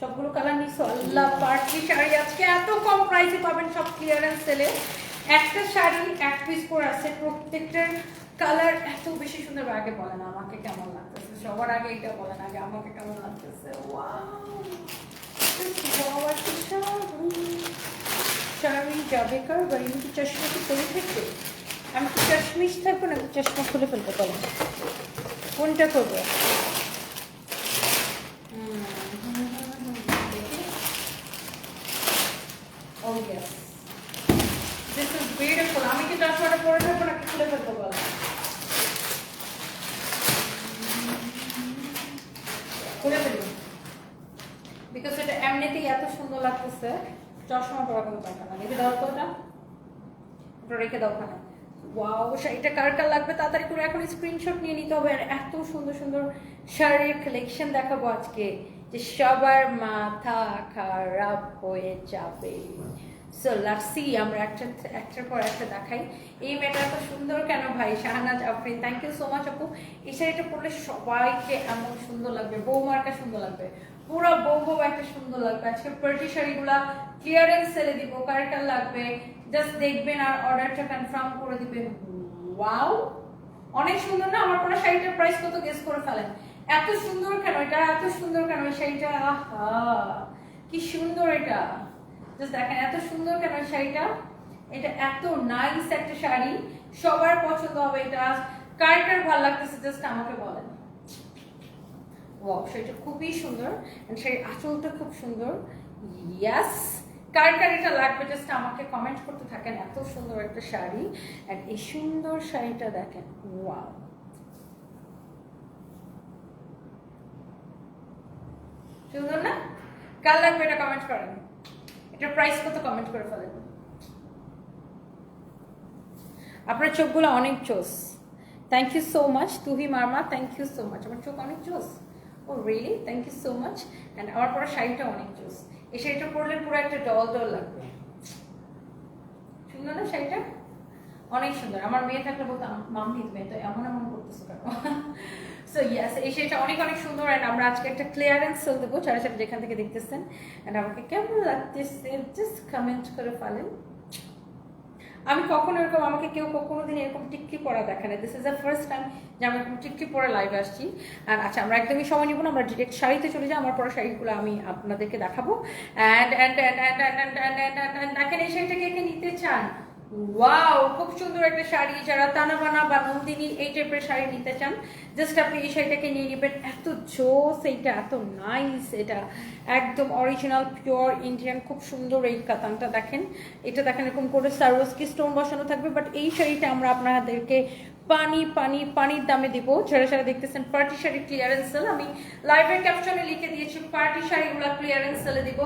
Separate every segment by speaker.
Speaker 1: সবগুলো কালার নিছো আল্লাহ পার্টি শাড়ি। আজকে এত কম প্রাইসে পাবেন সব ক্লিয়ারেন্স সেলে একটা শাড়ি, এক পিস করে আছে প্রত্যেকটার কালার এত বেশি সুন্দর। আগে বলে না আমাকে কেমন লাগতেছে? সবার আগে এটা বলে না আগে আমাকে কেমন লাগতেছে? শাড়ি। যাবে কার বাড়ি? কি চশমা কি পরে থাকবে? আমি কি চশমিশ থাকব না চশমা খুলে ফেলতে পারব কোনটা করব Oh yes. This is beautiful. আমি কি চশমাটা পরে থাকব নাকি খুলে বলো? খুলে বিকজ এটা এমনিতেই এত সুন্দর লাগতেছে। চশমা পরা কোনো দরকার দাও তো ওটা। ওটা রেখে দাও ওখানে। ওয়াও শাড়িটা কার কার লাগবে তাড়াতাড়ি করে এখন স্ক্রিনশট নিয়ে নিতে হবে। আর এত সুন্দর সুন্দর শাড়ির কালেকশন দেখাবো আজকে। যে সবার মাথা খারাপ হয়ে যাবে। সো লাসি আমরা একটা, একটার পর একটা দেখাই। এই মেয়েটা এত সুন্দর কেন ভাই? Shahnaz, Afrin thank you so much আপু। এই শাড়িটা পরলে সবাইকে এমন সুন্দর লাগবে বৌমার্কা সুন্দর লাগবে। পুরো বউ বউ একটা সুন্দর লাগবে। আজকে পার্টি শাড়িগুলা ক্লিয়ারেন্স সেলে দিব কার কার লাগবে? জাস্ট দেখবেন আর অর্ডারটা কনফার্ম করে দিবেন। ওয়াও অনেক সুন্দর না? আমার পরে শাড়িটার প্রাইস কত গেস করে ফেলেন? এত সুন্দর কেন? এটা এত সুন্দর কেন? এই শাড়িটা, আহা! কি সুন্দর এটা! দেখেন, এত সুন্দর কেন শাড়িটা? এটা এত নাইস একটা শাড়ি। সবার পছন্দ হবে এটা। কার কার ভালো লাগতেছে জাস্ট আমাকে বলেন। ওয়াও শাড়িটা খুবই সুন্দর। শাড়ির আঁচলটা খুব সুন্দর। ইয়াস কার কার এটা লাগবে জাস্ট আমাকে কমেন্ট করতে থাকেন। এত সুন্দর একটা শাড়ি। আর এই সুন্দর শাড়িটা দেখেন ওয়াও সুন্দর না? কার লাগবে এটা কমেন্ট করেন। এটা প্রাইস কত কমেন্ট করে ফেলেন? আপনার চোখগুলো অনেক চোস। Thank you so much Tuhi Marma thank you so much আমার চোখ অনেক চোস। ও really thank you so much and আমার পরা শাড়িটা অনেক চোস। এই শাড়িটা পরলে পুরো একটা ডল ডল লাগবে। সুন্দর না শাড়িটা? অনেক সুন্দর। আমার মেয়ে থাকলে বলতাম মাম্মি, তুমি তো এমন এমন করতেছো কেন? সো ইয়াস এই শাড়িটা অনেক অনেক সুন্দর অ্যান্ড আমরা আজকে একটা ক্লিয়ারেন্স সেল দেবো যারা সেটা যেখান থেকে দেখতেছেন অ্যান্ড আমাকে কেমন লাগতেছে জাস্ট কমেন্ট করে ফেলেন আমি কখনো এরকম আমাকে কেউ কখনো দিন এরকম টিক্কি পরা দেখে this is the first time যে আমি এরকম টিক্কি পরে লাইভে আসছি আর আচ্ছা আমরা একদমই সময় নিব না আমরা ডিরেক্ট শাড়িতে চলে যাই আমার পরা শাড়িগুলো আমি আপনাদেরকে দেখাবো and and and and and and and দেখেন এই শাড়িটা কে নিতে চান ওয়াও খুব সুন্দর একটা শাড়ি। যারা তানা বানা বা নন্দিনী এই টাইপের শাড়ি নিতে চান জাস্ট আপনি এই শাড়িটাকে নিয়ে নেবেন। এত জোস, এইটা এত নাইস এটা একদম অরিজিনাল পিওর ইন্ডিয়ান খুব সুন্দর এই কাতানটা দেখেন। এটা দেখেন এরকম করে সার্ভাসকি স্টোন বসানো থাকবে বাট এই শাড়িটা আমরা আপনাদেরকে পানি পানি, পানির দামে দিব। যারা যারা দেখতেছেন পার্টি শাড়ি ক্লিয়ারেন্স সেল আমি লাইভের ক্যাপশনে লিখে দিয়েছি পার্টি শাড়িগুলো ক্লিয়ারেন্স সেলে দিব।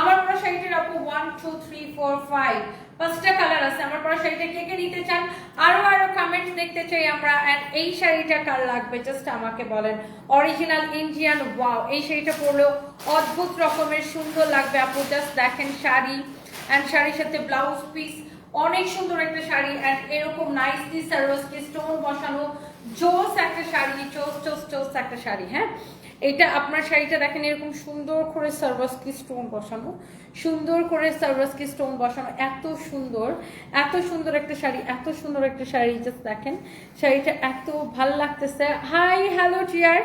Speaker 1: আমার পরা শাড়িটির আপু one two three four five পাঁচটা কালার আছে, আমার পরা শাড়িটা কে কে নিতে চান, আরও আরও কমেন্ট দেখতে চাই আমরা এন্ড এই শাড়িটা কার লাগবে জাস্ট আমাকে বলেন। অরিজিনাল ইন্ডিয়ান ওয়াও এই শাড়িটা পরলেও অদ্ভুত রকমের সুন্দর লাগবে, আপু জাস্ট দেখেন শাড়ি অ্যান্ড শাড়ির সাথে ব্লাউজ পিস অনেক সুন্দর একটা শাড়ি অ্যান্ড এরকম নাইসলি সার্ভাসকি স্টোন বসানো জোস একটা শাড়ি, চোস চোস চোস একটা শাড়ি হ্যাঁ? এটা আপনার শাড়িটা দেখেন, এরকম সুন্দর করে সার্ভাসকি স্টোন বসানো, সুন্দর করে সার্ভাসকি স্টোন বসানো, এত সুন্দর এত সুন্দর একটা শাড়ি, এত সুন্দর একটা শাড়ি জাস্ট দেখেন, শাড়িটা এত ভালো লাগতেছে। হাই হ্যালো টিয়ার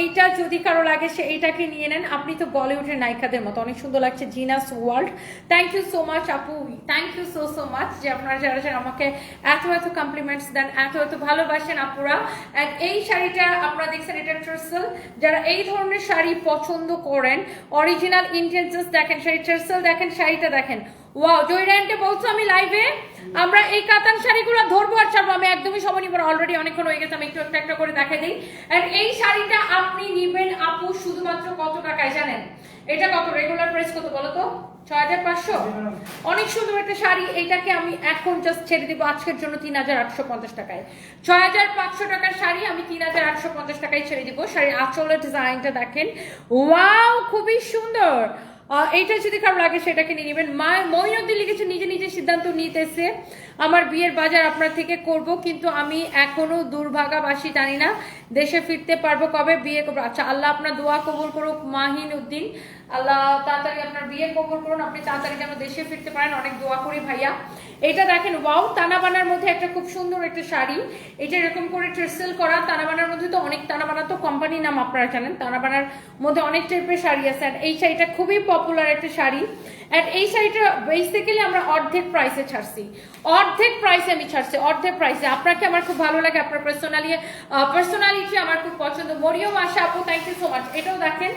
Speaker 1: এইটা যদি কারও লাগে, সে এইটাকে নিয়ে নেন। আপনি তো বলিউডের নায়িকাদের মতো। অনেক সুন্দর লাগছে genius world. Thank you so much আপু। Thank you so so much যে আপনারা যারা যারা আমাকে এত এত কমপ্লিমেন্টস দেন, এত এত ভালোবাসেন আপুরা। এই শাড়িটা আপনারা দেখছেন, এটা ট্রেসেল যারা এই ধরনের শাড়ি পছন্দ করেন অরিজিনাল ইন্ডিয়ান জাস্ট দেখেন, শাড়ি ট্রেসেল দেখেন, শাড়িটা দেখেন। ওয়াও জয়রায়নকে বলছো আমি লাইভে আমরা এই কাতান শাড়িগুলো ধরবো আর ছাড়বো। আমি একদমই সময় নিব অলরেডি অনেকক্ষণ হয়ে গেছে, আমি একটু একটা একটা করে দেখে দিই। আর এই শাড়িটা আপনি নিবেন আপু শুধুমাত্র কত টাকায় জানেন? এটা কত? রেগুলার প্রাইস কত বলো তো? ছয় হাজার পাঁচশো? অনেক সুন্দর একটা শাড়ি, এইটাকে আমি এখন জাস্ট ছেড়ে দিব আজকের জন্য তিন হাজার আটশো পঞ্চাশ টাকায়। ছয় হাজার পাঁচশো টাকার শাড়ি আমি তিন হাজার আটশো পঞ্চাশ টাকায় ছেড়ে দিব। শাড়ির আঁচলের ডিজাইনটা দেখেন। ওয়াও খুবই সুন্দর! এইটা যদি খারাপ লাগে সেটাকে নিয়ে নেবেন। মা মহিনুদ্দিন লিখেছে, নিজে নিজে সিদ্ধান্ত নিতেছে। আমার বিয়ের বাজার আপনার থেকে করব, কিন্তু আমি এখনও দুর্ভাগাবাসী জানি না। দেশে ফিরতে পারব কবে, বিয়ে করব। আচ্ছা আল্লাহ আপনার দোয়া কবুল করুক মাহিন উদ্দিন আল্লাহ তাড়াতাড়ি আপনার বিয়ে কবুল করুন, আপনি তাড়াতাড়ি যেন দেশে ফিরতে পারেন, অনেক দোয়া করি ভাইয়া। এটা দেখেন, ওয়াও, তানাবানার মধ্যে একটা খুব সুন্দর একটা শাড়ি। এটা এরকম করে ট্রেসেল করা, তানাবানার মধ্যে তো অনেক তানাবানা তো কোম্পানির নাম আপনারা জানেন, তানাবানার মধ্যে অনেক টাইপের শাড়ি আছে। আর এই শাড়িটা খুবই পপুলার একটা শাড়ি। অ্যান্ড এই শাড়িটা বেসিক্যালি আমরা অর্ধেক প্রাইসে ছাড়ছি। অর্ধেক প্রাইসে আমি ছাড়ছি, অর্ধেক প্রাইসে আপনাকে আমার খুব ভালো লাগে, আপনার পার্সোনালি পার্সোনালিটি আমার খুব পছন্দ। মরিয়ম, আশা আপু থ্যাংক ইউ সো মাচ এটাও দেখেন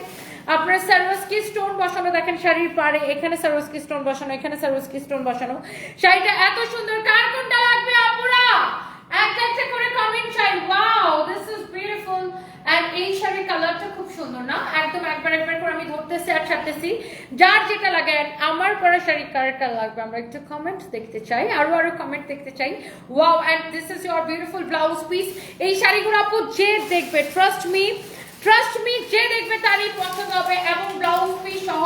Speaker 1: আপনার সার্ভাসকি স্টোন বসানো, দেখেন শাড়ির পাড়ে, এখানে সার্ভাসকি স্টোন বসানো, এখানে সার্ভাসকি স্টোন বসানো। শাড়িটা এত সুন্দর, কার কোনটা লাগবে আপুরা? একটা একটা করে কমেন্ট চাই। Wow this is beautiful and এই শাড়ির কালারটা খুব সুন্দর, না? একদম একবার একবার করে আমি ধরতেছি আর ছাড়তেছি। যার যেটা লাগে আমার পরা শাড়ি কার কার লাগবে, আমরা একটু কমেন্ট দেখতে চাই, আরও আরও কমেন্ট দেখতে চাই। Wow and this is your beautiful blouse piece এই শাড়িগুলো আপু যে দেখবে ট্রাস্ট মি ট্রাস্ট মি যে দেখবে তারই পছন্দ হবে এবং ব্লাউজ পিস সহ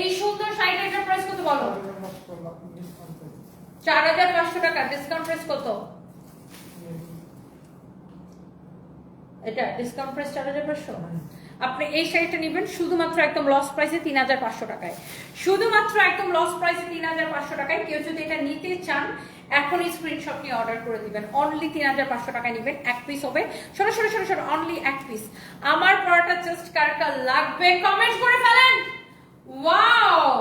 Speaker 1: এই সুন্দর শাড়িটা এটা প্রাইস কত বলো? চার হাজার পাঁচশো টাকা ডিসকাউন্ট প্রাইস কত? এটা ডিসকাউন্ট প্রাইস চার হাজার পাঁচশো? আপনি এই শাড়িটা নেবেন, শুধুমাত্র একদম লস প্রাইসে তিন হাজার পাঁচশো টাকায়। শুধুমাত্র একদম লস প্রাইসে তিন হাজার পাঁচশো টাকায় কেউ যদি এটা নিতে চান এখনই স্ক্রিনশট নিয়ে অর্ডার করে দিবেন। অনলি তিন হাজার পাঁচশো টাকায় নেবেন, এক পিস হবে। সরো সরো সরো সরো অনলি এক পিস আমার পড়াটা জাস্ট কার কার লাগবে কমেন্ট করে ফেলেন। ওয়াও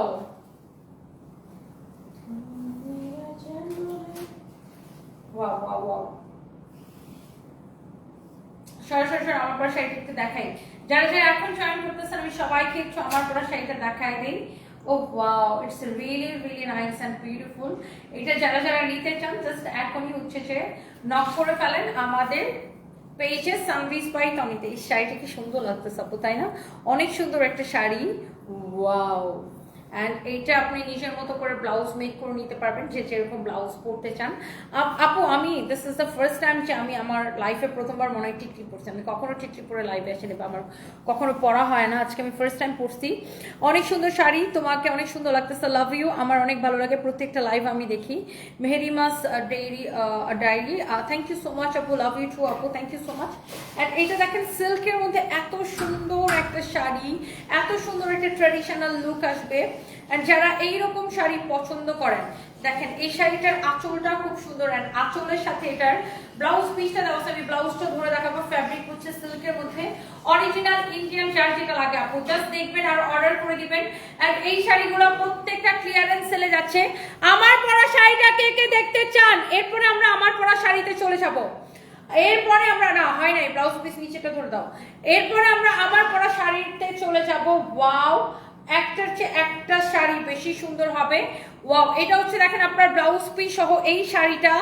Speaker 1: আমার পরা শাড়িটা দেখাই। যারা যারা এখন জয়েন করতেছেন, আমি সবাইকে একটু আমার পরা শাড়িটা দেখাই দিই। ও wow it's really really nice and beautiful এটা যারা যারা নিতে চান জাস্ট এখনই হচ্ছে যে নক করে ফেলেন আমাদের পেয়েছে সানভিস বাই টমিতে এই শাড়িটা কি সুন্দর লাগতেছে, আপু, তাই না? অনেক সুন্দর একটা শাড়ি। ওয়াও অ্যান্ড এইটা আপনি নিজের মতো করে ব্লাউজ মেক করে নিতে পারবেন যে যেরকম ব্লাউজ পরতে চান। আপ- আমি this is the first time যে আমি আমার লাইফে প্রথমবার মনে হয় টিকলি পরছি। আমি কখনো টিকলি পরে লাইভে আসিনি বা আমার কখনো পরা হয় না। আজকে আমি ফার্স্ট টাইম পরছি। অনেক সুন্দর শাড়ি, তোমাকে অনেক সুন্দর লাগতেছে। লাভ ইউ আমার অনেক ভালো লাগে। প্রত্যেকটা লাইভ আমি দেখি। মেহেরিমাস diary diary thank you so much আপু। লাভ ইউ টু আপু। Thank you so much and এইটা দেখেন সিল্কের মধ্যে এত সুন্দর একটা শাড়ি, এত সুন্দর একটা ট্র্যাডিশনাল লুক আসবে। অ্যান্ড যারা এইরকম শাড়ি পছন্দ করেন, দেখেন এই শাড়িটার আঁচলটা খুব সুন্দর অ্যান্ড আঁচলের সাথে এটার ব্লাউজ পিসটা দেওয়া আমি ব্লাউজটা ধরে দেখাবো ফ্যাব্রিক হচ্ছে সিল্কের মধ্যে। অরিজিনাল ইন্ডিয়ান শাড়ি যেটা লাগে আপু জাস্ট দেখবেন আর অর্ডার করে দিবেন। অ্যান্ড এই শাড়িগুলো প্রত্যেকটা ক্লিয়ারেন্স সেলে যাচ্ছে। আমার পরা শাড়িটা কে কে দেখতে চান? এরপরে আমরা আমার পরা শাড়িতে চলে যাব। এরপরে আমরা, না, হয় নাই ব্লাউজ পিস নিচেটা ধরে দাও। এরপরে আমরা আমার পরা শাড়িতে চলে যাব। ওয়াও একটার চেয়ে একটা শাড়ি বেশি সুন্দর হবে। ওয়াও এটা হচ্ছে দেখেন আপনার ব্লাউজ পিস সহ এই শাড়িটা।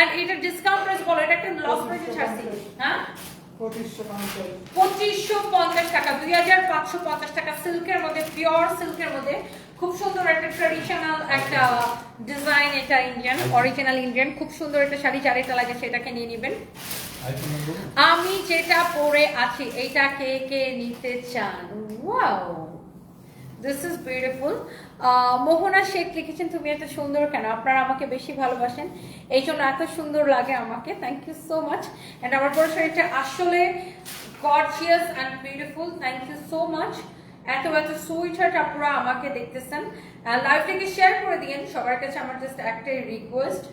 Speaker 1: এন্ড এটা ডিসকাউন্ট প্রাইস বলো এটা একটা লস প্রাইসে ছাড়ছি। হ্যাঁ? পঁচিশশো পঞ্চাশ। টাকা দুই হাজার পাঁচশো পঞ্চাশ টাকা সিল্কের মধ্যে পিওর সিল্কের মধ্যে। খুব সুন্দর একটা ট্রেডিশনাল একটা ডিজাইন এটা ইন্ডিয়ান অরিজিনাল ইন্ডিয়ান খুব সুন্দর একটা শাড়ি লাগে সেটাকে নিয়ে নেবেন। আমি যেটা পরে আছি এইটা কে কে নিতে চান? Wow this is beautiful Mohona Sheikh লিখেছেন, তুমি এত সুন্দর কেন? আপনারা আমাকে বেশি ভালোবাসেন। এই জন্য এত সুন্দর লাগে আমাকে। Thank you so much and আমার পরে শাড়িটা আসলে gorgeous and beautiful thank you so much এত এত সুইট হার্ট আপনারা আমাকে দেখতেছেন। লাইভটাকে শেয়ার করে দিয়েন। সবার কাছে আমার জাস্ট একটাই রিকোয়েস্ট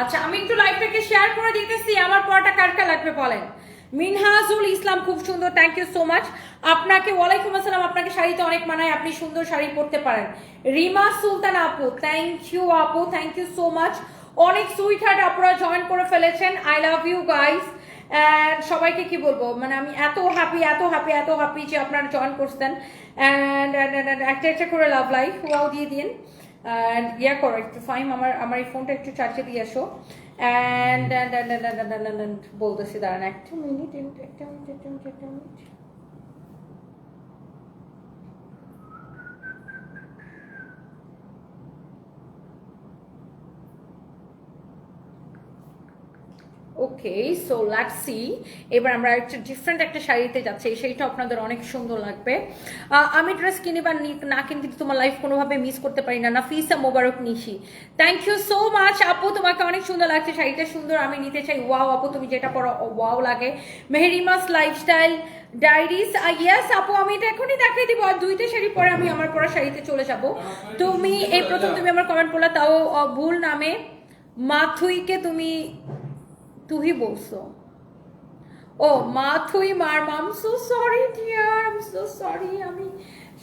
Speaker 1: আচ্ছা আমি একটু লাইভটাকে শেয়ার করে দিতেছি, আমার পড়াটা কার লাগবে বলেন? মিনহাজুল ইসলাম, খুব সুন্দর থ্যাংক ইউ সো মাচ আপনাকে, ওয়ালাইকুম আসসালাম, আপনাকে শাড়িতে অনেক মানায়, আপনি সুন্দর শাড়ি পরতে পারেন। রিমা সুলতান আপু থ্যাংক ইউ আপু থ্যাংক ইউ সো মাচ অনেক সুইট হার্ট আপনারা জয়েন করে ফেলেছেন I love you guys and সবাইকে কি বলব মানে আমি এত হ্যাপি এত হ্যাপি এত হ্যাপি যে আপনারা জয়েন করছেন। অ্যান্ড একটা একটা করে লাভ লাইফ ওয়াও দিয়ে দিন। অ্যান্ড ইয়া করো একটু ফাইম আমার আমার এই ফোনটা একটু চার্জে দিয়ে আসো অ্যান্ড বলতেছি দাঁড়ান একটা মিনিট একটা মিনিট একটা মিনিট একটা minute okay so let's see এবার আমরা একটা ডিফারেন্ট একটা শাড়িতে যাচ্ছি। শাড়িটা আপনাদের অনেক সুন্দর লাগবে। আমি ড্রেস কিনি বা নি- না কিনি কিন্তু তোমার লাইফ কোনোভাবে মিস করতে পারি না। Nafisa Mobarak Nishi. Thank you so much আপু, তোমাকে অনেক সুন্দর লাগছে। শাড়িটা সুন্দর, আমি নিতে চাই। ওয়াও আপু, তুমি যেটা পরো ওয়াও লাগে। মেহেরিমাস লাইফস্টাইল ডায়েরিস ইয়েস আপু, আমি এটা এখনই দেখাই দিব। আর দুইটা শাড়ি পরে আমি আমার পরা শাড়িতে চলে যাব। তুমি, এই প্রথম তুমি আমার কমেন্ট করলা তাও ভুল নামে। মাথুইকে তুমি তুই বলছো ও, মা থুই মার মাম so sorry dear I am so sorry আমি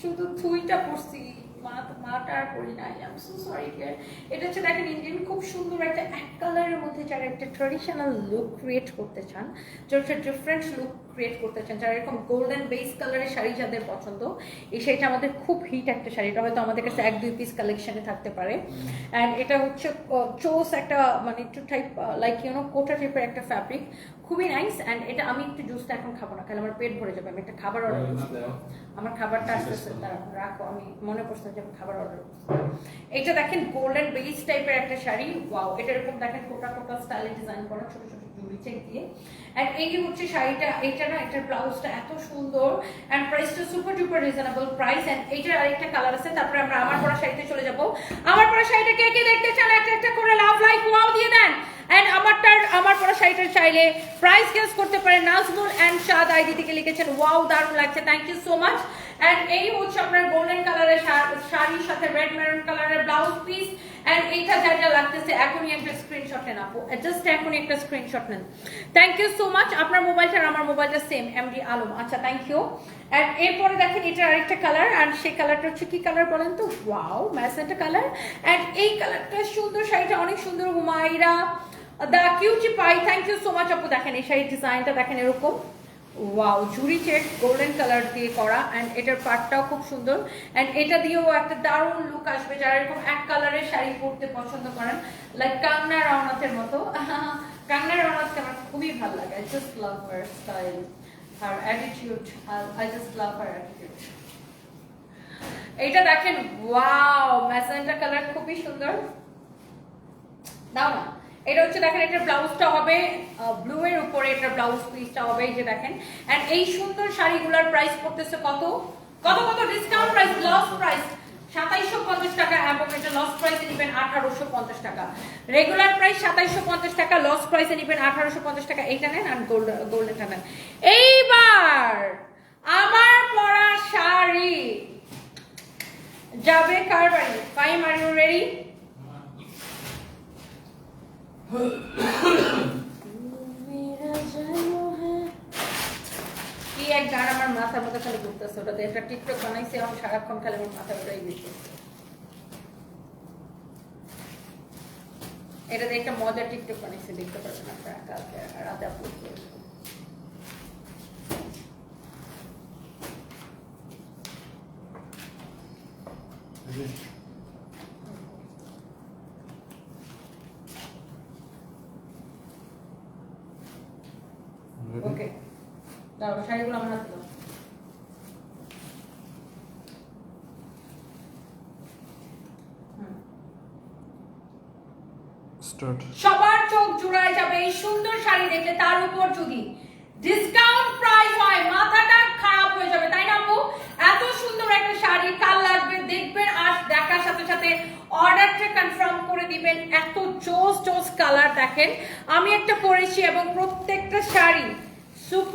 Speaker 1: শুধু থুইটা পড়ছি, মা, মাটা আর পড়ি নাই আই সো সরি ডিয়ার এটা হচ্ছে, দেখেন, ইন্ডিয়ান খুব সুন্দর একটা এক কালারের মধ্যে যারা একটা ট্রেডিশনাল লুক ক্রিয়েট করতে চান, যারা ডিফারেন্ট লুক ক্রিয়েট করতে চান যারা এরকম গোল্ডেন বেস কালারের শাড়ি যাদের পছন্দ এই শাড়িটা আমাদের খুব হিট একটা শাড়ি। এটা হয়তো আমাদের কাছে এক দুই পিস কালেকশনে থাকতে পারে। অ্যান্ড এটা হচ্ছে চোস একটা মানে একটু টাইপ লাইক ইউনো কোটা টাইপের একটা ফ্যাব্রিক খুবই নাইস অ্যান্ড এটা আমি একটু জুসটা এখন খাব না খালি আমার পেট ভরে যাবে। আমি একটা খাবার অর্ডার করছি। আমার খাবারটা আসতেছে দাঁড়াও, রাখো আমি মনে করছি যে আমি খাবার অর্ডার করছি। এটা দেখেন গোল্ডেন বেস টাইপের একটা শাড়ি। ওয়াও এটা এরকম দেখেন কোটা কোটা স্টাইলে ডিজাইন করা ছোট ছোট। চেক দিয়ে। অ্যান্ড এই হচ্ছে শাড়িটা, এইটা না এটার ব্লাউজটা এত সুন্দর। অ্যান্ড প্রাইসটা super duper reasonable price and এইটার আরেকটা কালার আছে, তারপরে আমরা আমার পরা শাড়িতে চলে যাব। আমার পরা শাড়িটা কে কে দেখতে চান? একটা একটা করে লাভ লাইক ওয়াও দিয়ে দেন। আমারটার, আমার পরা শাড়িটার চাইলে প্রাইস গেস করতে পারেন। নাজমুল অ্যান্ড শাদ আইডি থেকে লিখেছেন ওয়াও দারুণ লাগছে thank you so much and এই হচ্ছে আপনার গোল্ডেন কালারের শাড়ির সাথে রেড মেরুন কালারের ব্লাউজ পিস অ্যান্ড এইটা যা যা লাগতেছে, এখনই একটা স্ক্রিনশট নেন আপু। জাস্ট এখনই একটা স্ক্রিনশট নেন। থ্যাংক ইউ সো মাচ আপনার মোবাইলটা আমার মোবাইলটা সেম এমডি আলম। আচ্ছা থ্যাংক ইউ অ্যান্ড এরপরে দেখেন, এটার আরেকটা কালার অ্যান্ড সেই কালারটা হচ্ছে কি কালার বলেন তো? ওয়াও ম্যাসেন্টা কালার অ্যান্ড এই কালারটা সুন্দর শাড়িটা অনেক সুন্দর। Humayra the cutie pie thank you so much আপু। দেখেন, এই শাড়ির ডিজাইনটা দেখেন এরকম। ওয়াও জুরি চেক গোল্ডেন কালার দিয়ে করা অ্যান্ড এটার পাটটাও খুব সুন্দর। অ্যান্ড এটা দিয়েও একটা দারুণ লুক আসবে যারা এরকম এক কালারের শাড়ি পরতে পছন্দ করেন লাইক কাংনা রাওনাথের মতো। কাংনা রাওনাথকে আমার খুবই ভালো লাগে। I just love her style her attitude I just love her attitude এইটা দেখেন ওয়াও ম্যাজেন্টা কালার খুবই সুন্দর। দাও না। এটা হচ্ছে দেখেন, এটার ব্লাউজটা হবে ব্লু এর উপরে এটার ব্লাউজ পিসটা হবে, এই যে দেখেন। এন্ড এই সুন্দর শাড়িগুলোর প্রাইস পড়তেছে কত? কত কত? ডিসকাউন্ট প্রাইস লস প্রাইস সাতাইশশো পঞ্চাশ টাকা এবং এটা লস প্রাইসে নেবেন আঠারোশো পঞ্চাশ টাকা। রেগুলার প্রাইস সাতাইশশো পঞ্চাশ টাকা লস প্রাইসে নেবেন আঠারোশো পঞ্চাশ টাকা। এইটা নেন আর গোল্ড গোল্ডেনটা নেন। এইবার আমার পরা শাড়ি। যাবে কার বাড়ি? ফাইম আর ইউ রেডি কি এক গান আমার মাথার মধ্যে খালি ঘুরতেছে, ওটাতে একটা টিকটক বানাইছে আমার সারাক্ষণ খালি আমার মাথা ওটাই ঘুরতেছে। এটাতে একটা মজার টিকটক বানাইছে, দেখতে পারবেন আপনারা কালকে রাতে আপলোড দেবো। ওকে দাঁড়াও শাড়িগুলো আমার হাতে দাও হুম।
Speaker 2: স্টার্ট
Speaker 1: সবার চোখ জুড়ায় যাবে এই সুন্দর শাড়ি দেখলে তার উপর যদি ডিসকাউন্ট প্রাইস হয় মাথাটা খারাপ হয়ে যাবে তাই না আপু এত সুন্দর একটা শাড়ি কাল লাগবে দেখবেন আর দেখার সাথে সাথে অর্ডারটা কনফার্ম করে দিবেন এত চোস চোস কালার দেখেন আমি একটা পরেছি এবং প্রত্যেকটা sari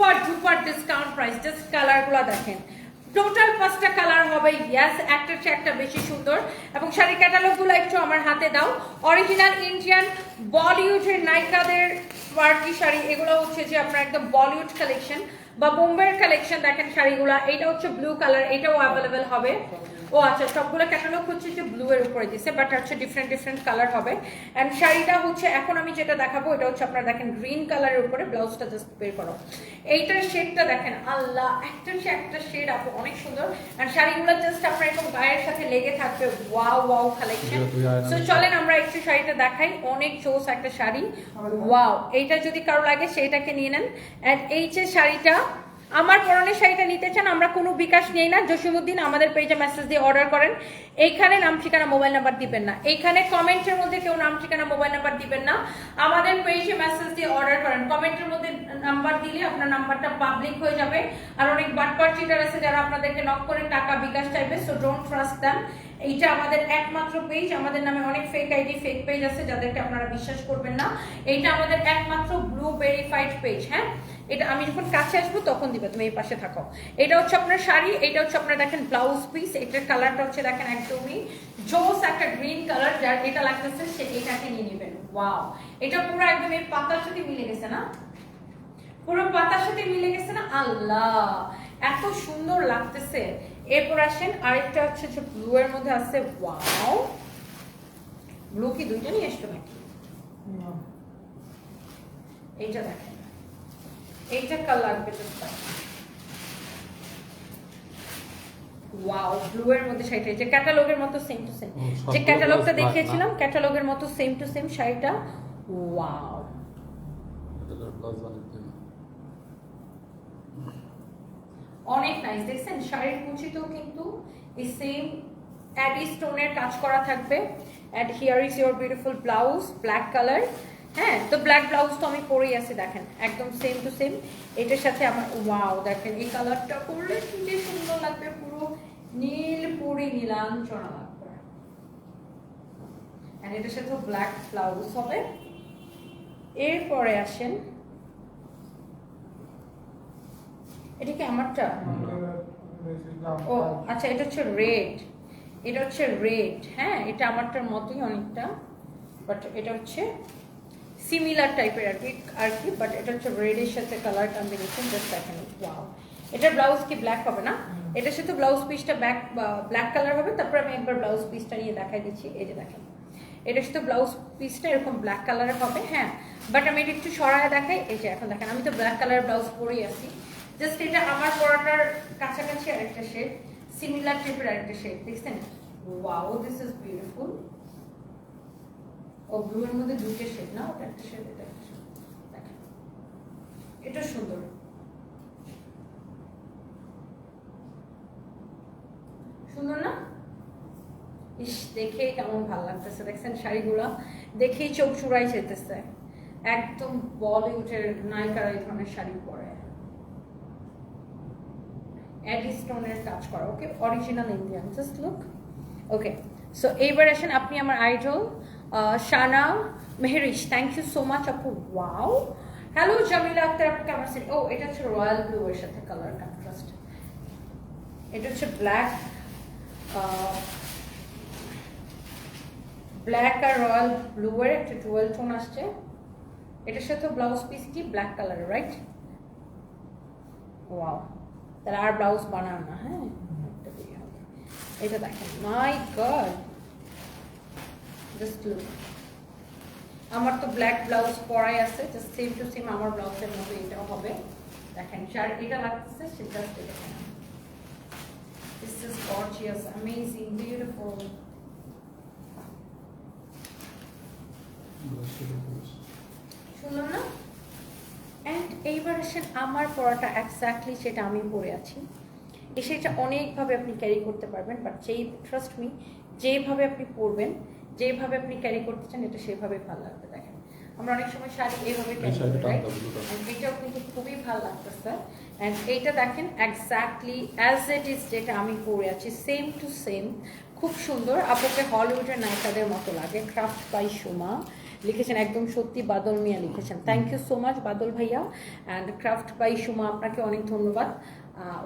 Speaker 1: super duper discount price just কালারগুলো দেখেন। টোটাল পাঁচটা কালার হবে ইয়াস একটা চেয়ে একটা বেশি সুন্দর। এবং শাড়ি ক্যাটালগুলো একটু আমার হাতে দাও। অরিজিনাল ইন্ডিয়ান বলিউডের নায়িকাদের পার্টি শাড়ি, এগুলো হচ্ছে যে আপনার একদম বলিউড কালেকশন বা বোম্বের কালেকশন দেখেন শাড়িগুলা। এটা হচ্ছে ব্লু কালার এটাও অ্যাভেলেবেল হবে। ও আচ্ছা সবগুলো ক্যাটালগ হচ্ছে যে ব্লু এর উপরে দিছে বাট হচ্ছে ডিফারেন্ট ডিফারেন্ট কালার হবে। এন্ড শাড়িটা হচ্ছে এখন আমি যেটা দেখাবো এটা হচ্ছে আপনারা দেখেন গ্রিন কালারের উপরে ব্লাউজটা জাস্ট বের করো। এইটার শেডটা দেখেন আল্লাহ একটা সে একটা শেড আপু অনেক সুন্দর। আর শাড়িগুলো জাস্ট আপনার এরকম গায়ের সাথে লেগে থাকবে ওয়াও ওয়াও কালেকশন সো চলেন আমরা একটু শাড়িটা দেখাই অনেক চোস একটা শাড়ি। ওয়াও এইটা যদি কারও লাগে সেইটাকে নিয়ে নেন। এন্ড এই যে শাড়িটা আমার পরনের শাড়িটা নিতে চান, আমরা কোনো বিকাশ নেই না। জসিমুদ্দিন আমাদের পেজে মেসেজ দিয়ে অর্ডার করেন। এইখানে নাম ঠিকানা মোবাইল নাম্বার দিবেন না। এইখানে কমেন্টের মধ্যে কেউ নাম ঠিকানা মোবাইল নাম্বার দিবেন না। আমাদের পেজে মেসেজ দিয়ে অর্ডার করেন। কমেন্টের মধ্যে নাম্বার দিলে আপনার নাম্বারটা পাবলিক হয়ে যাবে। আর অনেক বাটপার চিটার আছে যারা আপনাদেরকে নক করে টাকা বিকাশ চাইবে সো ডোন্ট ট্রাস্ট দেন এইটা আমাদের একমাত্র পেজ আমাদের নামে অনেক ফেক আইডি ফেক পেজ আছে, যাদেরকে আপনারা বিশ্বাস করবেন না। এইটা আমাদের একমাত্র ব্লু ভেরিফাইড পেজ হ্যাঁ? এটা আমি যখন কাছে আসব তখন দিবে তুমি এই পাশে থাকো। এটা হচ্ছে আপনার শাড়ি এটা হচ্ছে আপনার দেখেন ব্লাউজ পিস এটার কালারটা হচ্ছে দেখেন একদমই জোস একটা গ্রিন কালার যার এটা লাগতেছে সে এটাকে নিয়ে নেবেন। ওয়াও এটা পুরো একদম এই পাতার সাথে মিলে গেছে না? পুরো পাতার সাথে মিলে গেছে না? আল্লাহ! এত সুন্দর লাগতেছে। এরপর আসেন আরেকটা হচ্ছে যে ব্লু এর মধ্যে আছে ওয়াও ব্লু কি দুইটা নিয়ে আসতো নাকি? এইটা দেখেন। এইটা কার লাগবে just ওয়াও ব্লু এর মধ্যে শাড়িটা যে ক্যাটালগের মতো সেম টু সেম যে ক্যাটালগটা দেখিয়েছিলাম ক্যাটালগের মতো সেম টু সেম শাড়িটা ওয়াও
Speaker 2: এটা ব্লাউজ বানাতে হবে।
Speaker 1: অনেক নাইস দেখছেন শাড়ির কুচিতেও কিন্তু এই সেম অ্যাডি স্টোনের কাজ করা থাকবে। And here is your beautiful blouse black colour হ্যাঁ তো ব্ল্যাক ব্লাউজ তো আমি পরেই আছি, দেখেন, একদম সেম টু সেম এটার সাথে আমার ওয়াও দেখেন, এই কালারটা কি সুন্দর লাগবে, পুরো নীল পুরি নীলাঞ্চনা লাগবে এটার সাথে ব্ল্যাক ব্লাউজ হবে। এরপরে আসেন, এটা কি আমারটা? ও আচ্ছা এটা হচ্ছে রেড এটা হচ্ছে রেড হ্যাঁ এটা আমারটার মতোই অনেকটা বাট এটা হচ্ছে সিমিলার টাইপের আর কি আর কি বাট এটা হচ্ছে রেডের সাথে কালার কম্বিনেশন জাস্ট দেখেন ওয়াও এটার ব্লাউজ কি ব্ল্যাক হবে না? এটার সাথে ব্লাউজ পিসটা ব্যাক ব্ল্যাক কালার হবে তারপর আমি একবার ব্লাউজ পিসটা নিয়ে দেখাই দিচ্ছি এই যে দেখেন। এটার সাথে ব্লাউজ পিসটা এরকম ব্ল্যাক কালারের হবে হ্যাঁ বাট আমি এটা একটু সরায় দেখাই এই যে এখন দেখেন আমি তো ব্ল্যাক কালার ব্লাউজ পরেই আছি। জাস্ট এটা আমার পরাটার কাছাকাছি আরেকটা শেড সিমিলার টাইপের আরেকটা শেড দেখছেন? Wow this is beautiful oh blue এর মধ্যে দুটো শেড না? ওটা একটা শেড এটা একটা শেড এটা সুন্দর। সুন্দর না? ইস, দেখেই কেমন ভালো লাগতেছে। দেখছেন শাড়িগুলো? দেখেই চোখ চুড়াই যেতেছে। একদম বলিউডের নায়িকারা এই ধরনের শাড়ি পরে। অ্যাডি কাজ করা okay original Indian just look okay so এইবার আসেন আপনি আমার idol Shana Mehrish thank you so much আপু ওয়াও হ্যালো জামিলা আক্তার আপনি কেমন আছেন? ও এটা হচ্ছে রয়্যাল ব্লু এর সাথে কালার কন্ট্রাস্ট এটা হচ্ছে ব্ল্যাক ব্ল্যাক আর রয়্যাল ব্লু এর একটা ডুয়েল টোন আসছে। এটার সাথে ব্লাউজ পিস কি? ব্ল্যাক কালার রাইট ওয়াও তাহলে আর ব্লাউজ বানাও না হ্যাঁ। এটা দেখেন মাই গড জাস্ট লুক আমার তো ব্ল্যাক ব্লাউজ পরাই আছে জাস্ট সেম টু সেম আমার ব্লাউজের মতো এটাও হবে। দেখেন এটা লাগতেছে সেটা দেখেন This is gorgeous, amazing, beautiful. শুনলাম না? অ্যান্ড এইবার আসেন আমার পড়াটা এক্স্যাক্টলি সেটা আমি পড়ে আছি। সেটা অনেকভাবে আপনি ক্যারি করতে পারবেন বাট যেই ট্রাস্ট মি যেভাবে আপনি পরবেন যেভাবে আপনি ক্যারি করতে চান এটা সেভাবে ভালো লাগবে দেখেন। আমরা অনেক সময় শাড়ি এইভাবে
Speaker 2: এই
Speaker 1: ক্যারি করি এটাও কিন্তু খুবই ভালো লাগতেছে। অ্যান্ড এইটা দেখেন এক্স্যাক্টলি অ্যাজ ইট ইজ যেটা আমি পরে আছি সেম টু সেম খুব সুন্দর। আপনাকে হলিউডের নায়িকাদের মতো লাগে ক্রাফট বাই সুমা লিখেছেন একদম সত্যি বাদল মিয়া লিখেছেন। Thank you so much Badal ভাইয়া। অ্যান্ড ক্রাফট বাই সুমা আপনাকে অনেক ধন্যবাদ।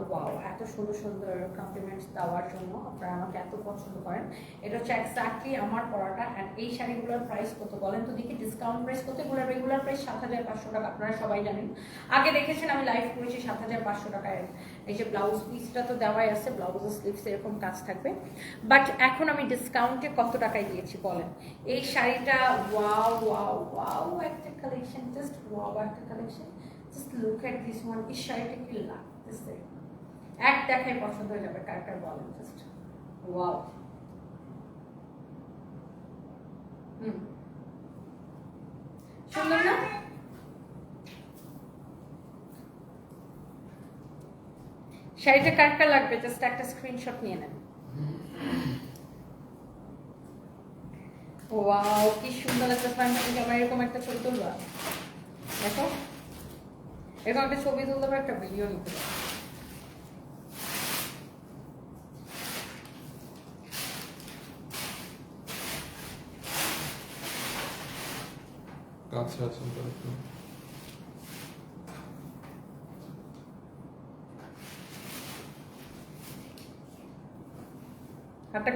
Speaker 1: ওয়াও এত সুন্দর সুন্দর কমপ্লিমেন্টস দেওয়ার জন্য আপনারা আমাকে এত পছন্দ করেন। এটা হচ্ছে এক্স্যাক্টলি আমার পড়াটা অ্যান্ড এই শাড়িগুলোর প্রাইস কত বলেন তো দেখি ডিসকাউন্ট প্রাইস কত? এগুলোর রেগুলার প্রাইস সাত হাজার পাঁচশো টাকা, আপনারা সবাই জানেন। আগে দেখেছেন আমি লাইভ করেছি সাত হাজার পাঁচশো টাকায়। এই যে ব্লাউজ পিসটা তো দেওয়াই আছে ব্লাউজ স্লিভস এরকম কাজ থাকবে। বাট এখন আমি ডিসকাউন্টে কত টাকায় দিয়েছি বলেন? এই শাড়িটা ওয়াও ওয়াও ওয়াও একটা কালেকশন জাস্ট ওয়াও একটা collection just look at this one এই শাড়িটা কি লাগতেছে এক দেখায় পছন্দ হয়ে যাবে, কার বলেন জাস্ট ওয়াও না? শাড়িটা কার কার লাগবে? জাস্ট একটা স্ক্রিনশট নিয়ে নেন। ওয়াও, কি সুন্দর ফাইন আমার এরকম একটা ছবি তুলবা। দেখো। এরকম একটা ছবি তুলতে একটা ভিডিও নিতে পারো
Speaker 2: কাছে আছেন তো একটু
Speaker 1: হাতটা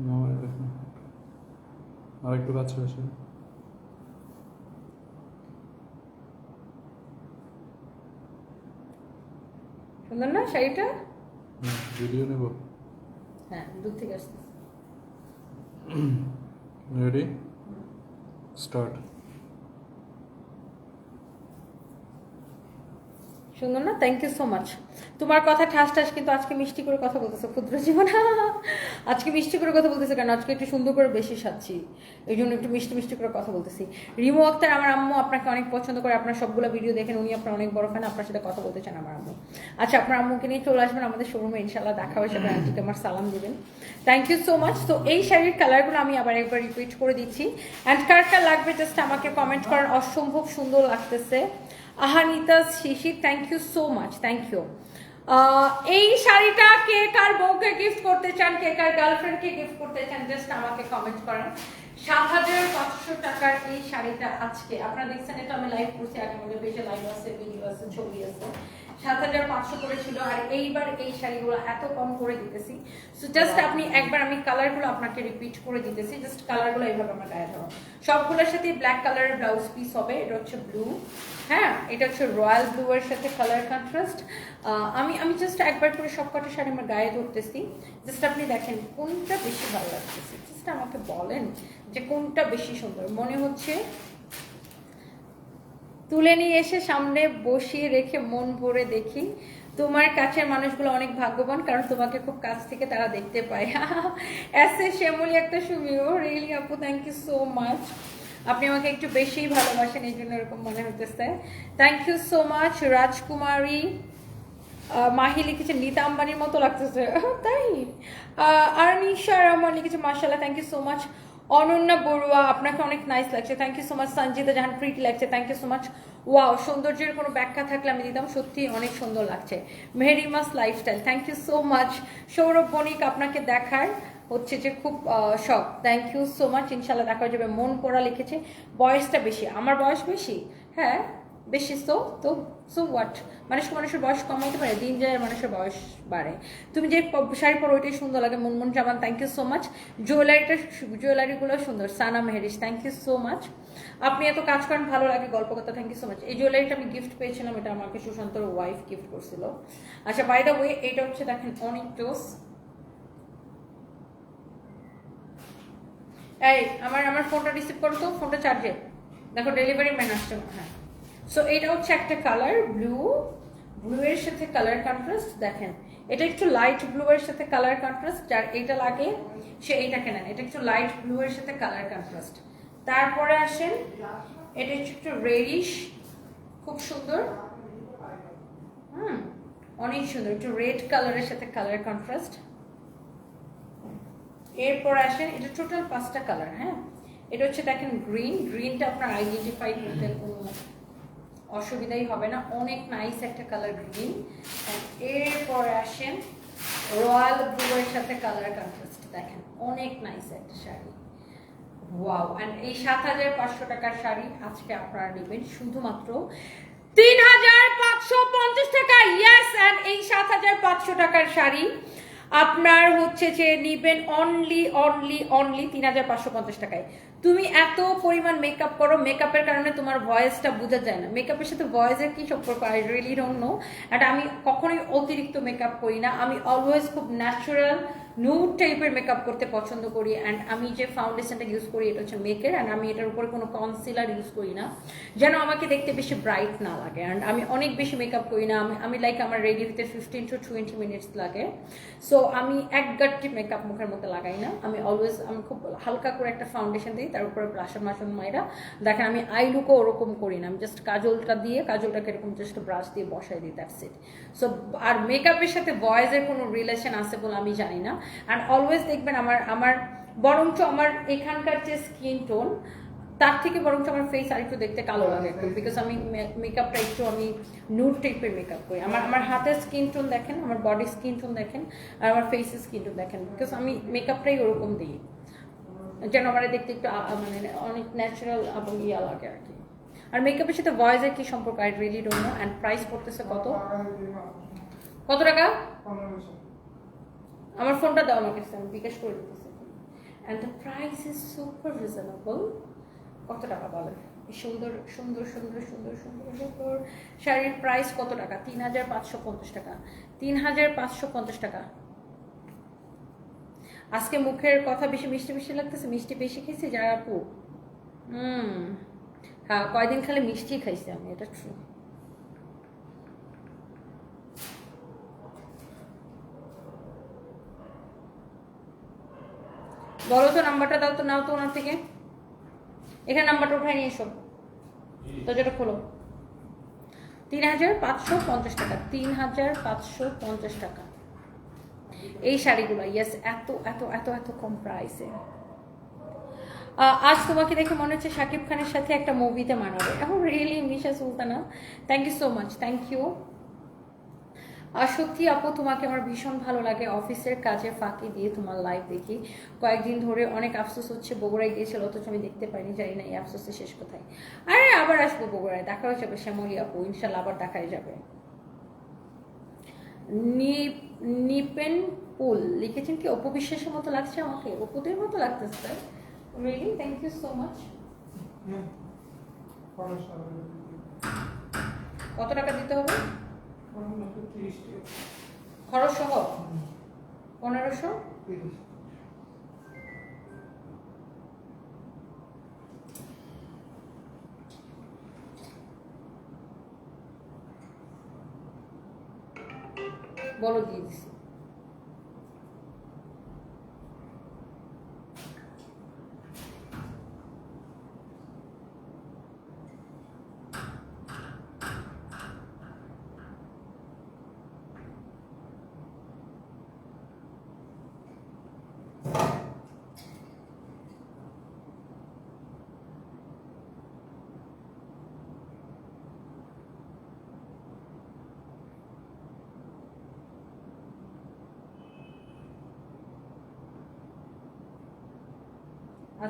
Speaker 1: নামার
Speaker 2: দেখুন আর একটু কাছে আসেন
Speaker 1: সুন্দর না শাড়িটা
Speaker 2: ভিডিও নেব
Speaker 1: হ্যাঁ দূর থেকে আসতে
Speaker 2: রেডি স্টার্ট।
Speaker 1: সুন্দর না? থ্যাংক ইউ সো মাচ তোমার কথা ঠাস ঠাস, কিন্তু আজকে মিষ্টি করে কথা বলতেছো, ক্ষুদ্র জীবন। আজকে মিষ্টি করে কথা বলতেছে কেন? আজকে একটু সুন্দর করে বেশি সাজছি। এই জন্য একটু মিষ্টি মিষ্টি করে কথা বলতেছি। রিমু আক্তার, আমার আম্মু আপনাকে অনেক পছন্দ করে, আপনার সবগুলো ভিডিও দেখেন, উনি আপনার অনেক বড় ফ্যান আপনার সাথে কথা বলতে চান আমার আম্মু। আচ্ছা আপনার আম্মুকে নিয়ে চলে আসবেন আমাদের শোরুমে ইনশাল্লাহ দেখা হবে সেটা আন্টিকে আমার সালাম দেবেন। থ্যাংক ইউ সো মাচ তো এই শাড়ির কালারগুলো আমি আবার একবার রিপিট করে দিচ্ছি। অ্যান্ড কার কার লাগবে জাস্ট আমাকে কমেন্ট করার, অসম্ভব সুন্দর লাগতেছে। Ahanita, Shishir thank you so much thank you এই শাড়িটা কে কার বউকে গিফট করতে চান, কে কার গার্লফ্রেন্ডকে গিফট করতে চান জাস্ট আমাকে কমেন্ট করেন। সাত হাজার পাঁচশো টাকার এই শাড়িটা আজকে। আপনারা দেখছেন এটা আমি লাইভ করছি, আগে মনে পেজে লাইভ আছে ভিডিও আছে, ছবি আছে। সাত হাজার পাঁচশো করে ছিল, আর এইবার এই শাড়িগুলো এত কম করে দিতেছি। জাস্ট আপনি একবার আমি কালারগুলো আপনাকে রিপিট করে দিতেছি জাস্ট কালারগুলো এইভাবে আমার গায়ে সবগুলোর ব্ল্যাক ব্লাউজ পিস হবে, এটা হচ্ছে ব্লু হ্যাঁ এটা হচ্ছে রয়্যাল ব্লু এর সাথে কালার কন্ট্রাস্ট আমি আমি জাস্ট একবার করে সব কটা শাড়ি আমার গায়ে ধরতেছি। জাস্ট আপনি দেখেন কোনটা বেশি ভালো লাগতেছে। জাস্ট আমাকে বলেন যে কোনটা বেশি সুন্দর। মনে হচ্ছে তুলে নিয়ে এসে সামনে বসিয়ে রেখে মন ভরে দেখি। তোমার কাছের মানুষগুলো অনেক ভাগ্যবান, কারণ তোমাকে খুব কাছ থেকে তারা দেখতে পায়। শ্যামলি একটা সুমিও রিয়েলি আপু থ্যাংক ইউ সো মাচ আপনি আমাকে একটু বেশিই ভালোবাসেন, এই জন্য এরকম মনে হতেছে থ্যাংক ইউ সো মাচ রাজকুমারী। মাহি লিখেছে, নীতা আম্বানির মতো লাগতেছে। তাই? আর নিশা রহমান লিখেছে মার্শাল্লাহ thank you so much Ananya Barua, আপনাকে অনেক নাইস লাগছে। Thank you so much Sanjita Jahan Priti লাগছে। Thank you so much wow সৌন্দর্যের কোনো ব্যাখ্যা থাকলে আমি দিতাম সত্যি অনেক সুন্দর লাগছে। মেহেরিমাস lifestyle thank you so much Sourav Banik আপনাকে দেখার হচ্ছে যে খুব শখ। থ্যাংক ইউ সো মাচ ইনশাল্লাহ দেখা যাবে। মন পড়া লিখেছে। বয়সটা বেশি। আমার বয়স বেশি? হ্যাঁ? বেশি সো তো সো হোয়াট মানুষ মানুষের বয়স কম হতে পারে, দিন যায় মানুষের বয়স বাড়ে। তুমি যে শাড়ি পরো, ওইটাই সুন্দর লাগে, Monmon Zaman thank you so much জুয়েলারিটা জুয়েলারিগুলো সুন্দর সানা মেহেরিস থ্যাংক ইউ সো মাচ আপনি এত কাজ করেন, ভালো লাগে গল্প কথা থ্যাংক ইউ সো মাচ এই জুয়েলারিটা আমি গিফট পেয়েছিলাম, এটা আমাকে সুশান্তর ওয়াইফ গিফট করছিল। আচ্ছা বাই দ্য ওয়ে এটা হচ্ছে দেখেন অনেক টোস এই, আমার আমার ফোনটা রিসিভ করো তো ফোনটা চার্জে দেখো ডেলিভারি ম্যান আসছে হ্যাঁ। সো এটা হচ্ছে একটা কালার ব্লু ব্লু এর সাথে কালার কন্ট্রাস্ট দেখেন। এটা একটু লাইট ব্লু এর সাথে কালার কন্ট্রাস্ট যার এটা লাগে, সে এইটাকে নেন এটা একটু লাইট ব্লু এর সাথে কালার কন্ট্রাস্ট তারপরে আসেন, এটা হচ্ছে একটু রেডিশ খুব সুন্দর। হুম, অনেক সুন্দর। একটু রেড কালারের সাথে কালার কন্ট্রাস্ট এরপর আসেন, এটা টোটাল পাঁচটা কালার হ্যাঁ? এটা হচ্ছে দেখেন গ্রিন গ্রিনটা আপনার আইডেন্টিফাই করতে অসুবিধাই হবে না। অনেক নাইস একটা কালার গ্রিন এরপর আসেন রয়্যাল ব্লু এর সাথে কালার কন্ট্রাস্ট দেখেন। অনেক নাইস একটা শাড়ি। ওয়াও অ্যান্ড এই সাত হাজার পাঁচশো টাকার শাড়ি আজকে আপনারা নেবেন শুধুমাত্র তিন হাজার পাঁচশো পঞ্চাশ টাকা। ইয়েস অ্যান্ড এই সাত হাজার পাঁচশো টাকার শাড়ি আপনার হচ্ছে যে নিবেন অনলি অনলি অনলি তিন হাজার পাঁচশো পঞ্চাশ টাকায়। তুমি এত পরিমাণ মেকআপ করো মেকআপের কারণে তোমার ভয়েসটা বোঝা যায় না। মেকআপের সাথে ভয়েসের কি সম্পর্ক? I really don't know and আমি কখনোই অতিরিক্ত মেকআপ করি না। আমি অলওয়েজ খুব ন্যাচারাল নিউড টাইপের মেকআপ করতে পছন্দ করি অ্যান্ড আমি যে ফাউন্ডেশনটা ইউজ করি, এটা হচ্ছে মেকের অ্যান্ড আমি এটার উপরে কোনো কনসিলার ইউজ করি না। যেন আমাকে দেখতে বেশি ব্রাইট না লাগে অ্যান্ড আমি অনেক বেশি মেকআপ করি না, আমি আমি লাইক আমার রেডি হতে ফিফটিন টু টোয়েন্টি মিনিটস লাগে। সো আমি এক গাট্টি মেকআপ মুখের মধ্যে লাগাই না, আমি অলওয়েজ আমি খুব হালকা করে একটা ফাউন্ডেশন দিই, তার উপরে ব্লাশন মাসন মাইরা, দেখেন আমি আই লুকও ওরকম করি না, আমি জাস্ট কাজলটা দিয়ে, কাজলটাকে এরকম জাস্ট ব্রাশ দিয়ে বসাই দিই দ্যাটস ইট সো আর মেকআপের সাথে ভয়েসের কোনো রিলেশন আছে বলে আমি জানি না অ্যান্ড অলওয়েজ দেখবেন আমার আমার, বরঞ্চ আমার এখানকার যে স্কিন টোন তার থেকে বরঞ্চ আমার ফেস আর একটু দেখতে কালো লাগে একটু বিকজ আমি মেকআপটা একটু আমি নুড টাইপের মেকআপ করি। আমার আমার হাতের স্কিন টোন দেখেন, আমার বডি স্কিন টোন দেখেন, আর আমার ফেসের স্কিন টোন দেখেন বিকজ আমি মেকআপটাই ওরকম দিই। যেন আমার দেখতে একটু মানে অনেক ন্যাচারাল এবং ইয়া লাগে আর কি। আর মেকআপের সাথে ভয়েসের কি সম্পর্ক? I really don't know and price পড়তেছে কত? কত টাকা? আমার ফোনটা দাও আমাকে আমি বিকাশ করে দিতেছি। And the price is super reasonable কত টাকা বলেন সুন্দর সুন্দর সুন্দর সুন্দর সুন্দর সুন্দর শাড়ির প্রাইস কত টাকা? তিন হাজার পাঁচশো পঞ্চাশ টাকা। তিন হাজার পাঁচশো পঞ্চাশ টাকা। আজকে মুখের কথা বেশি মিষ্টি মিষ্টি লাগতেছে, মিষ্টি বেশি খেয়েছি, যারা আপু। হুম। হ্যাঁ কয়দিন খালি মিষ্টি খাইছি আমি, এটা ট্রু বলো তো নাম্বারটা দাও তো, নাও তো ওনার থেকে। এখানে নাম্বারটা উঠাই নিয়ে এসো। যেটা খোলো। তিন হাজার পাঁচশো পঞ্চাশ টাকা, তিন হাজার পাঁচশো পঞ্চাশ টাকা। এই শাড়িগুলো ইয়েস এত এত এত এত কম প্রাইসে আজ তোমাকে দেখে মনে হচ্ছে শাকিব খানের সাথে একটা মুভিতে মানাবে। এখন really Misha Sultana thank you so much thank you আর সত্যি আপু তোমাকে আমার ভীষণ ভালো লাগে। অফিসের কাজে ফাঁকি দিয়ে তোমার লাইভ দেখি। কয়েকদিন ধরে অনেক আফসোস হচ্ছে বগুড়ায় গিয়েছিল অথচ আমি দেখতে পাইনি জানি না এই আফসোসের শেষ কোথায়। আরে আবার আসব বগুড়ায় দেখা হয়ে যাবে শ্যামলী আপু ইনশাল্লাহ আবার দেখাই যাবে। নিপেন পুল লিখেছেন কি? অপু বিশ্বাসের মতো লাগছে আমাকে অপুদের মতো লাগতেছে sir really thank you so much কত টাকা দিতে হবে? খরচ সহ পনেরোশো? বলো দিয়ে দিছি।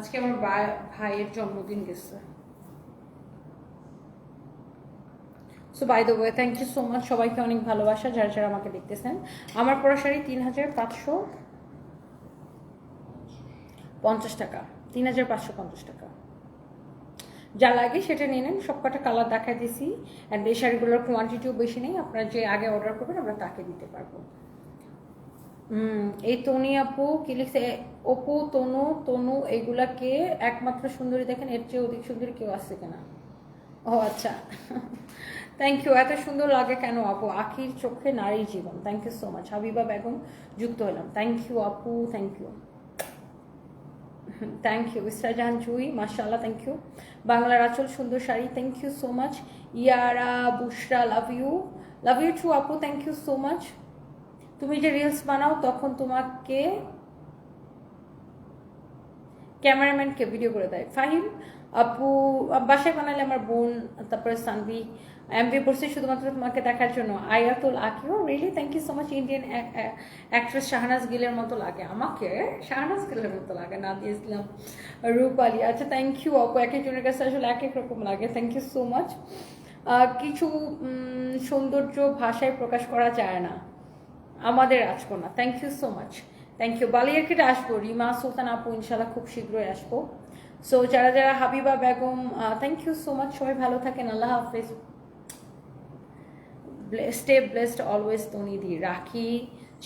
Speaker 1: আজকে আমার ভাইয়ের জন্মদিন গেছে। So by the way thank you so much সবাইকে অনেক ভালোবাসা যারা যারা আমাকে দেখতেছেন। আমার পড়া শাড়ি তিন হাজার পাঁচশো পঞ্চাশ টাকা। তিন হাজার পাঁচশো পঞ্চাশ টাকা। যা লাগে সেটা নিয়ে নেন। সব কটা কালার দেখা দিছি অ্যান্ড এই শাড়িগুলোর কোয়ান্টিটিও বেশি নেই। আপনারা যে আগে অর্ডার করবেন, আমরা তাকে দিতে পারব। হুম, এই তনি আপু, কি লিখছে? অপু, তনু তনু এগুলাকে একমাত্র সুন্দরী দেখেন, এর চেয়ে অধিক সুন্দরী কেউ আসছে কিনা? ও আচ্ছা। থ্যাংক ইউ এত সুন্দর লাগে কেন আপু? আখির চোখে নারী জীবন। Thank you so much Habiba Begum, যুক্ত হলাম থ্যাংক ইউ আপু thank you thank you Isra Jahan Jui মাশাআল্লাহ থ্যাংক ইউ বাংলার আচল সুন্দর sari thank you so much Yara, Bushra love you love you too আপু থ্যাংক ইউ সো মাচ তুমি যে রিলস বানাও, তখন তোমাকে ক্যামেরাম্যানকে ভিডিও করে দেয়। ফাহিম, আপু, বাসায় বানালে আমার বোন, তারপরে সানভি এমবি পড়ছি শুধুমাত্র তোমাকে দেখার জন্য। আয়াতুল Akio really thank you so much Indian actress Shehnaaz গিলের মতো লাগে। আমাকে? শাহনাজ গিলের মতো লাগে না দিয়েছিলাম রূপালি। আচ্ছা থ্যাংক ইউ আপু এক একজনের কাছে আসলে এক এক রকম লাগে। থ্যাংক ইউ সো মাচ কিছু সৌন্দর্য ভাষায় প্রকাশ করা যায় না। আমাদের রাজকন্যা thank you so much thank you বালিয়ারকেটে আসব। রিমা, সুলতান আপু ইনশাল্লাহ খুব শীঘ্রই আসব। সো যারা যারা Habiba, Begum thank you so much সবাই ভালো থাকেন। আল্লাহ হাফেজ। Stay blessed always তনিদি Rakhi,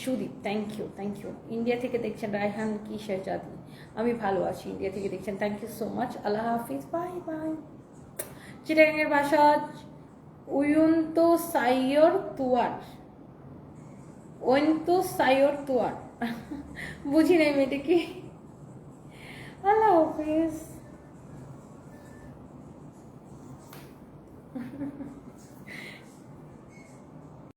Speaker 1: Sudip thank you thank you India থেকে দেখছেন রায়হান, কি শেহজাদি আমি ভালো আছি। ইন্ডিয়া থেকে দেখছেন থ্যাংক ইউ সো মাচ আল্লাহ হাফিজ। বাই বাই চিটাগাংয়ের ভাষা, উয়ন্ত সাইয়র তুয়ার। তো সাইওর আর বুঝি নাই মেয়েটিকে আল্লাহ হাফিজ।